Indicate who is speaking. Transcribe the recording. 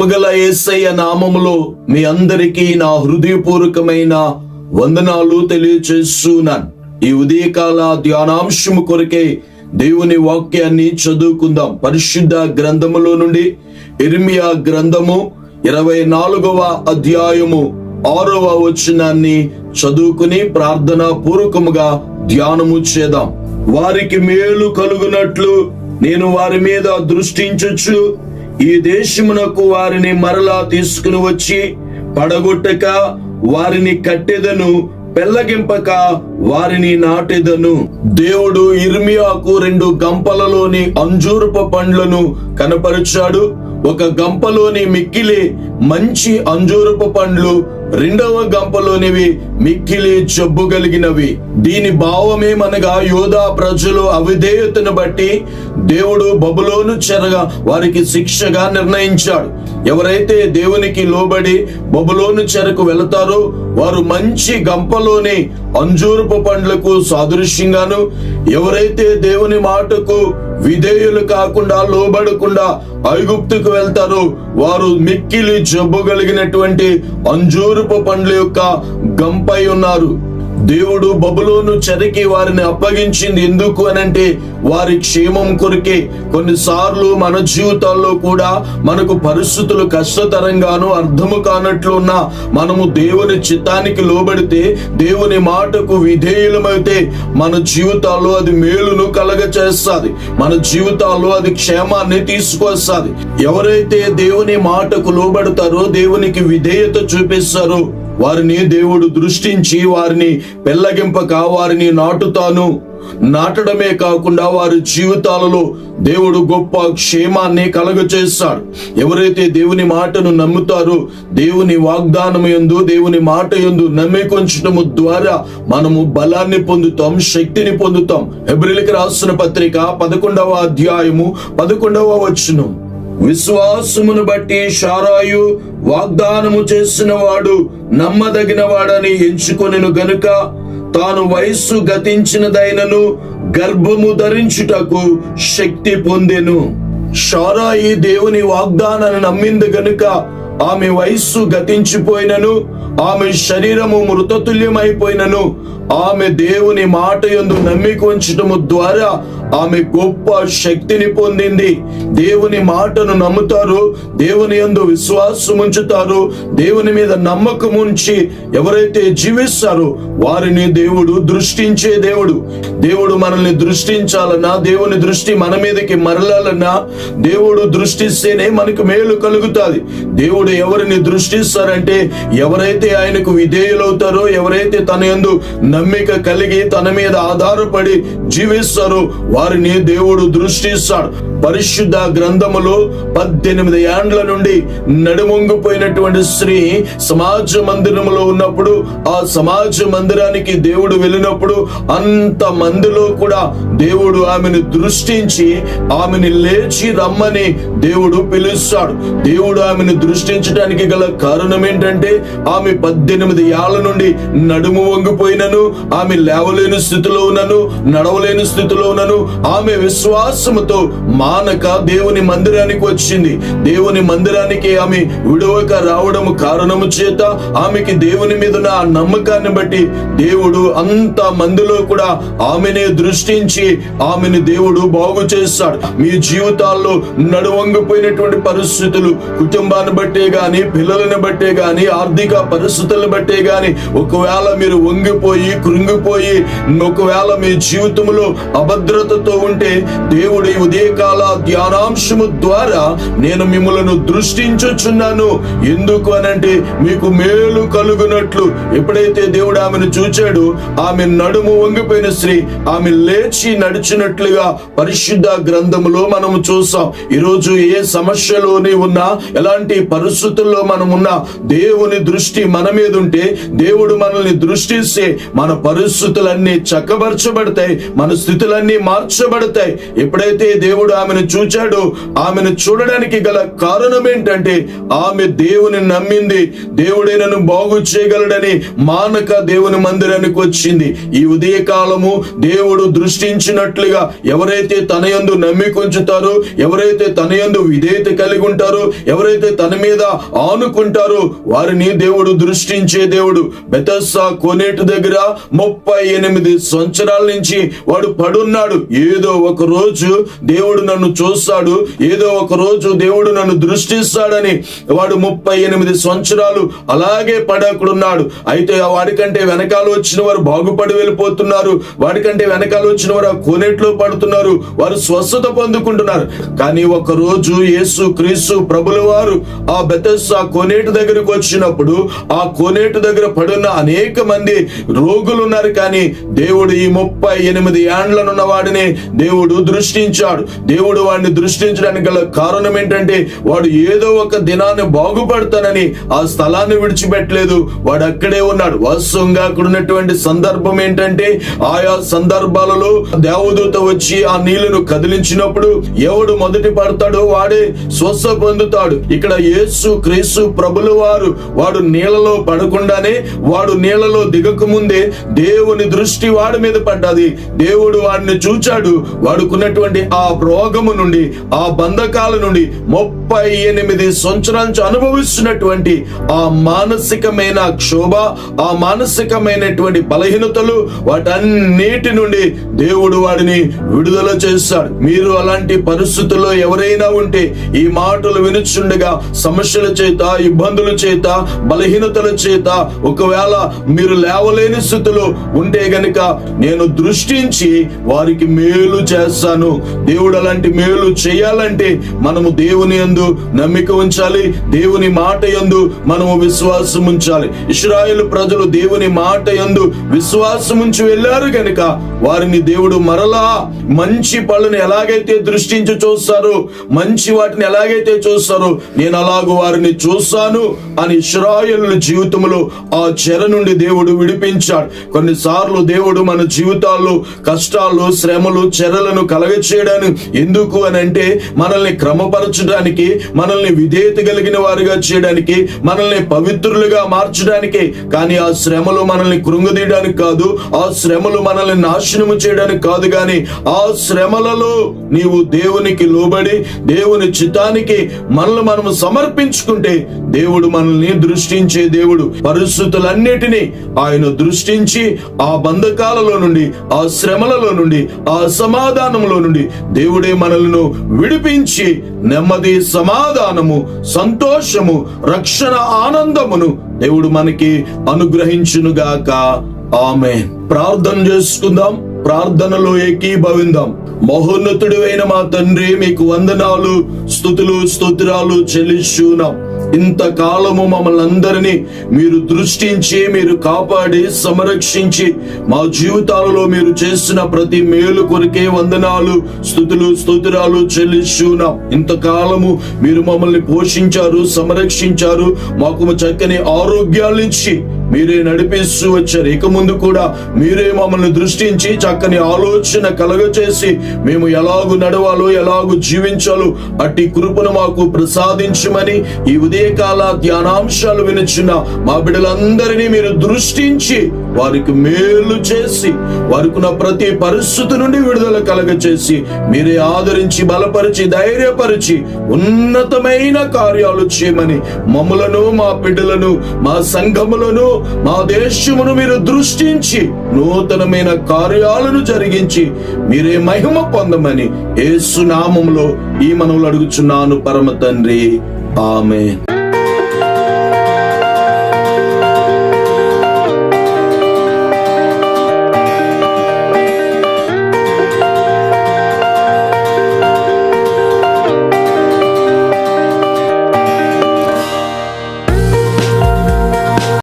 Speaker 1: కృపగల యేసయ్య నామములో మీ అందరికీ నా హృదయపూర్వకమైన వందనాలు తెలియచేస్తున్నాను. ఈ ఉదయకాల ధ్యానాంశము కొరకే దేవుని వాక్యాన్ని చదువుకుందాం. పరిశుద్ధ గ్రంథములో నుండి ఇర్మియా గ్రంథము ఇరవై నాలుగవ అధ్యాయము ఆరవ వచనాన్ని చదువుకుని ప్రార్థన పూర్వకముగా ధ్యానము చేద్దాం. వారికి మేలు కలుగునట్లు నేను వారి మీద దృష్టించొచ్చు ఈ దేశమునకు వారిని మరలా తీసుకుని వచ్చి పడగొట్టక వారిని కట్టెదను పెళ్ళగింపక వారిని నాటెదను. దేవుడు ఇర్మియాకు రెండు గంపలలోని అంజూరపు పండ్లను కనపరిచాడు. ఒక గంపలోని మిక్కిలి మంచి అంజూరపు పండ్లు రెండవ గంపలోనివి మిక్కిలి జబ్బు కలిగినవి. దీని భావమేమనగా యోధా ప్రజలు అవిధేయతను బట్టి దేవుడు బబులోను చెరగా వారికి శిక్షగా నిర్ణయించాడు. ఎవరైతే దేవునికి లోబడి బబులోను చెరకు వెళతారో వారు మంచి గంపలోని అంజూరపు పండ్లకు సాదృశ్యంగాను ఎవరైతే దేవుని మాటకు విధేయులు కాకుండా లోబడకుండా ఐగుప్తుకు వెళ్తారు. వారు మిక్కిలి జబ్బు కలిగినటువంటి అంజూరుపు పండ్ల యొక్క గంపై ఉన్నారు. దేవుడు బబులోను చెరకి వారిని అప్పగించింది ఎందుకు అనంటే వారి క్షేమం కొరికే కొన్నిసార్లు మన జీవితాల్లో కూడా మనకు పరిస్థితులు కష్టతరంగాను అర్థము కానట్లున్న మనము దేవుని చిత్తానికి లోబడితే దేవుని మాటకు విధేయులమైతే మన జీవితాల్లో అది మేలును కలగ చేస్తుంది మన జీవితాల్లో అది క్షేమాన్ని తీసుకొస్తుంది. ఎవరైతే దేవుని మాటకు లోబడతారో దేవునికి విధేయత చూపిస్తారో వారిని దేవుడు దృష్టించి వారిని పెళ్ళగింపక వారిని నాటుతాను. నాటడమే కాకుండా వారి జీవితాలలో దేవుడు గొప్ప క్షేమాన్ని కలగచేస్తాడు ఎవరైతే దేవుని మాటను నమ్ముతారో దేవుని వాగ్దానం ఎందు దేవుని మాట ఎందు నమ్మికొంచడము ద్వారా మనము బలాన్ని పొందుతాం శక్తిని పొందుతాం. హెబ్రిల్కి రాసిన పత్రిక పదకొండవ అధ్యాయము పదకొండవ వచనం. విశ్వాసమును బట్టి షారాయు వాగ్దానము చేసిన వాడు నమ్మదగిన వాడని ఎంచుకొనిను గనుక తాను వయస్సు గతించినదైనను గర్భము ధరించుటకు శక్తి పొందెను. షారాయి దేవుని వాగ్దానాన్ని నమ్మింది గనుక ఆమె వయస్సు గతించిపోయినను ఆమె శరీరము మృతతుల్యమైపోయినను ఆమె దేవుని మాట యందు నమ్మిక ఉంచటము ద్వారా ఆమె గొప్ప శక్తిని పొందింది. దేవుని మాటను నమ్ముతారు దేవుని ఎందు విశ్వాసం ఉంచుతారు దేవుని మీద నమ్మకం ఉంచి ఎవరైతే జీవిస్తారో వారిని దేవుడు దృష్టించే దేవుడు. దేవుడు మనల్ని దృష్టించాలన్నా దేవుని దృష్టి మన మీదకి మరలాలన్నా దేవుడు దృష్టిస్తేనే మనకు మేలు కలుగుతుంది. దేవుడు ఎవరిని దృష్టిస్తారంటే ఎవరైతే ఆయనకు విధేయులవుతారో ఎవరైతే తన ఎందు నమ్మిక కలిగి తన మీద ఆధారపడి జీవిస్తారో వారిని దేవుడు దృష్టిస్తాడు పరిశుద్ధ గ్రంథములో పద్దెనిమిది ఏండ్ల నుండి నడుమొంగిపోయినటువంటి స్త్రీ సమాజ మందిరములో ఉన్నప్పుడు ఆ సమాజ మందిరానికి దేవుడు వెళ్ళినప్పుడు అంత మందిలో కూడా దేవుడు ఆమెను దృష్టించి ఆమెని లేచి రమ్మని దేవుడు పిలుస్తాడు. దేవుడు ఆమెను దృష్టించడానికి గల కారణం ఏంటంటే ఆమె పద్దెనిమిది ఏళ్ళ నుండి నడుము వంగిపోయినను ఆమె లేవలేని స్థితిలో ఉన్నను నడవలేని స్థితిలో ఉన్నను ఆమె విశ్వాసముతో మానక దేవుని మందిరానికి వచ్చింది. దేవుని మందిరానికి ఆమె విడవక రావడం కారణము చేత ఆమెకి దేవుని మీద ఉన్న ఆ నమ్మకాన్ని బట్టి దేవుడు అంత మందిలో కూడా ఆమెనే దృష్టించి ఆమెని దేవుడు బాగు చేస్తాడు. మీ జీవితాల్లో నడువంగిపోయినటువంటి పరిస్థితులు కుటుంబాన్ని బట్టే గాని పిల్లలను బట్టే గాని ఆర్థిక పరిస్థితులను బట్టే గాని ఒకవేళ మీరు వంగిపోయి కృంగిపోయి ఒకవేళ మీ జీవితంలో అభద్రతతో ఉంటే దేవుడు ఈ ఉదయకాల ధ్యానాంశము ద్వారా నేను మిమ్మలను దృష్టించుచున్నాను. ఎందుకు అనంటే మీకు మేలు కలుగునట్లు. ఎప్పుడైతే దేవుడు ఆమెను చూచాడు ఆమె నడుము వంగిపోయిన స్త్రీ ఆమె లేచి నడిచినట్లుగా పరిశుద్ధ గ్రంథములో మనము చూసాం. ఈరోజు ఏ సమస్యలోని ఉన్నా ఎలాంటి పరిస్థితుల్లో మనం ఉన్నా దేవుని దృష్టి మన మీద ఉంటే దేవుడు మనల్ని దృష్టిస్తే మన పరిస్థితులన్నీ చక్కబరచబడతాయి మన స్థితులన్నీ మార్చబడతాయి ఎప్పుడైతే దేవుడు ఆమెను చూచాడో ఆమెను చూడడానికి గల కారణం ఏంటంటే ఆమె దేవుని నమ్మింది. దేవుడే నన్ను బాగు చేయగలడని మానక దేవుని మందిరానికి వచ్చింది. ఈ ఉదయ కాలము దేవుడు దృష్టించినట్లుగా ఎవరైతే తన యందు నమ్మికొంచుతారో ఎవరైతే తన యందు విధేయత కలిగి ఉంటారో ఎవరైతే తన మీద ఆనుకుంటారో వారిని దేవుడు దృష్టించే దేవుడు. బెతస్సా కొనేటు దగ్గర ముప్పై ఎనిమిది సంవత్సరాల నుంచి వాడు పడున్నాడు. ఏదో ఒక రోజు దేవుడు నన్ను చూస్తాడు ఏదో ఒక రోజు దేవుడు నన్ను దృష్టిస్తాడని వాడు ముప్పై ఎనిమిది సంవత్సరాలు అలాగే పడకుడున్నాడు అయితే ఆ వాడికంటే వెనకాల వచ్చిన వారు బాగుపడి వెళ్ళిపోతున్నారు వాడికంటే వెనకాల వచ్చిన వారు ఆ కోనేట్లో పడుతున్నారు వారు స్వస్థత పొందుకుంటున్నారు. కానీ ఒక రోజు యేసు క్రీస్తు ప్రభుల వారు ఆ బెతస్సా కోనేటి దగ్గరకు వచ్చినప్పుడు ఆ కోనేటి దగ్గర పడున్న అనేక మంది రోగులు ఉన్నారు. కానీ దేవుడు ఈ ముప్పై ఎనిమిది ఏండ్లనున్న వాడిని దేవుడు దృష్టించాడు. దేవుడు వాడిని దృష్టించడానికి గల కారణం ఏంటంటే వాడు ఏదో ఒక దినాన్ని బాగుపడతానని ఆ స్థలాన్ని విడిచిపెట్టలేదు. వాడు అక్కడే ఉన్నాడు. వాస్తవంగా అక్కడ ఉన్నటువంటి సందర్భం ఏంటంటే ఆయా సందర్భాలలో దేవదూత వచ్చి ఆ నీళ్ళను కదిలించినప్పుడు ఎవడు మొదటి పడతాడో వాడే స్వస్థ పొందుతాడు. ఇక్కడ యేసు క్రీస్తు ప్రభుల వారు వాడు నీళ్ళలో పడకుండానే వాడు నీళ్ళలో దిగక ముందే దేవుని దృష్టి వాడి మీద పడ్డది. దేవుడు వాడిని చూచాడు వాడుకున్నటువంటి ఆ రోగము నుండి ఆ బంధకాల నుండి ముప్పై ఎనిమిది సంవత్సరాల నుంచి అనుభవిస్తున్నటువంటి ఆ మానసికమైన క్షోభ ఆ మానసికమైనటువంటి బలహీనతలు వాటన్నిటి నుండి దేవుడు వాడిని విడుదల చేస్తాడు మీరు అలాంటి పరిస్థితుల్లో ఎవరైనా ఉంటే ఈ మాటలు వినుచుండగా సమస్యల చేత ఇబ్బందుల చేత బలహీనతల చేత ఒకవేళ మీరు లేవలేని స్థితిలో ఉంటే గనుక నేను దృష్టించి వారికి మేలు చేస్తాను. దేవుడు అలాంటి మేలు చేయాలంటే మనము దేవుని యందు నమ్మిక ఉంచాలి. దేవుని మాట యందు మనము విశ్వాసం ఉంచాలి. ఇస్రాయేల్ ప్రజలు దేవుని మాట యందు విశ్వాసం ఉంచి వెళ్ళారు గనుక వారిని దేవుడు మరలా మంచి పళ్ళను ఎలాగైతే దృష్టించి చూస్తారో మంచి వాటిని ఎలాగైతే చూస్తారో నేను అలాగూ వారిని చూస్తాను అని ఇస్రాయేల్ జీవితంలో ఆ చెర నుండి దేవుడు విడిపించాడు. కొన్నిసార్లు దేవుడు మన జీవితాల్లో కష్టాలు శ్రమలు చెరలను కలగచేయడాను. ఎందుకు అని అంటే మనల్ని క్రమపరచడానికి మనల్ని విధేయత కలిగిన వారిగా చేయడానికి మనల్ని పవిత్రులుగా మార్చడానికి. కానీ ఆ శ్రమలు మనల్ని కృంగదీయడానికి కాదు ఆ శ్రమలు మనల్ని నాశనము చేయడానికి కాదు కానీ ఆ శ్రమలలో నీవు దేవునికి లోబడి దేవుని చిత్తానికి మనల్ని మనము సమర్పించుకుంటే దేవుడు మనల్ని దృష్టించే దేవుడు. పరిస్థితులన్నిటినీ ఆయన దృష్టించి ఆ బంధకాలలో నుండి ఆ శ్రమలలో నుండి ఆ సమాధానంలో నుండి దేవుడే మనలను విడిపించి నెమ్మది సమాధానము సంతోషము రక్షణ ఆనందమును దేవుడు మనకి అనుగ్రహించునుగాక. ఆమె ప్రార్థన చేసుకుందాం ప్రార్థనలో ఏకీభవిందాం. మహోన్నతుడు అయిన మా తండ్రి మీకు వందనాలు స్థుతులు స్తోత్రాలు చెల్లిస్తున్నాం ఇంతకాలము మమ్మల్ని అందరినీ మీరు దృష్టించి మీరు కాపాడి సంరక్షించి మా జీవితాలలో మీరు చేసిన ప్రతి మేలు కొరికే వందనాలు స్థుతులు స్తోత్రాలు చెల్లిస్తున్నాం ఇంతకాలము మీరు మమ్మల్ని పోషించారు సంరక్షించారు మాకు చక్కని ఆరోగ్యాలు ఇచ్చి మీరే నడిపిస్తూ వచ్చారు. ఇక ముందు కూడా మీరే మమ్మల్ని దృష్టించి చక్కని ఆలోచన కలగచేసి మేము ఎలాగు నడవాలో ఎలాగు జీవించాలో అట్టి కృపను మాకు ప్రసాదించమని ఈ ఉదయకాల ధ్యానాంశాలు వినుచున్న మా బిడ్డలందరినీ మీరు దృష్టించి వారికి మేలు చేసి వారికి ప్రతి పరిస్థితి నుండి విడుదల కలగచేసి మీరే ఆదరించి బలపరిచి ధైర్యపరిచి ఉన్నతమైన కార్యాలు చేయమని మమ్మలను మా బిడ్డలను మా సంఘములను మా దేశమును మీరు దృష్టించి నూతనమైన కార్యాలను జరిగించి మీరే మహిమ పొందమని యేసు ఈ మనవులు అడుగుచున్నాను పరమ తండ్రి. ఆమె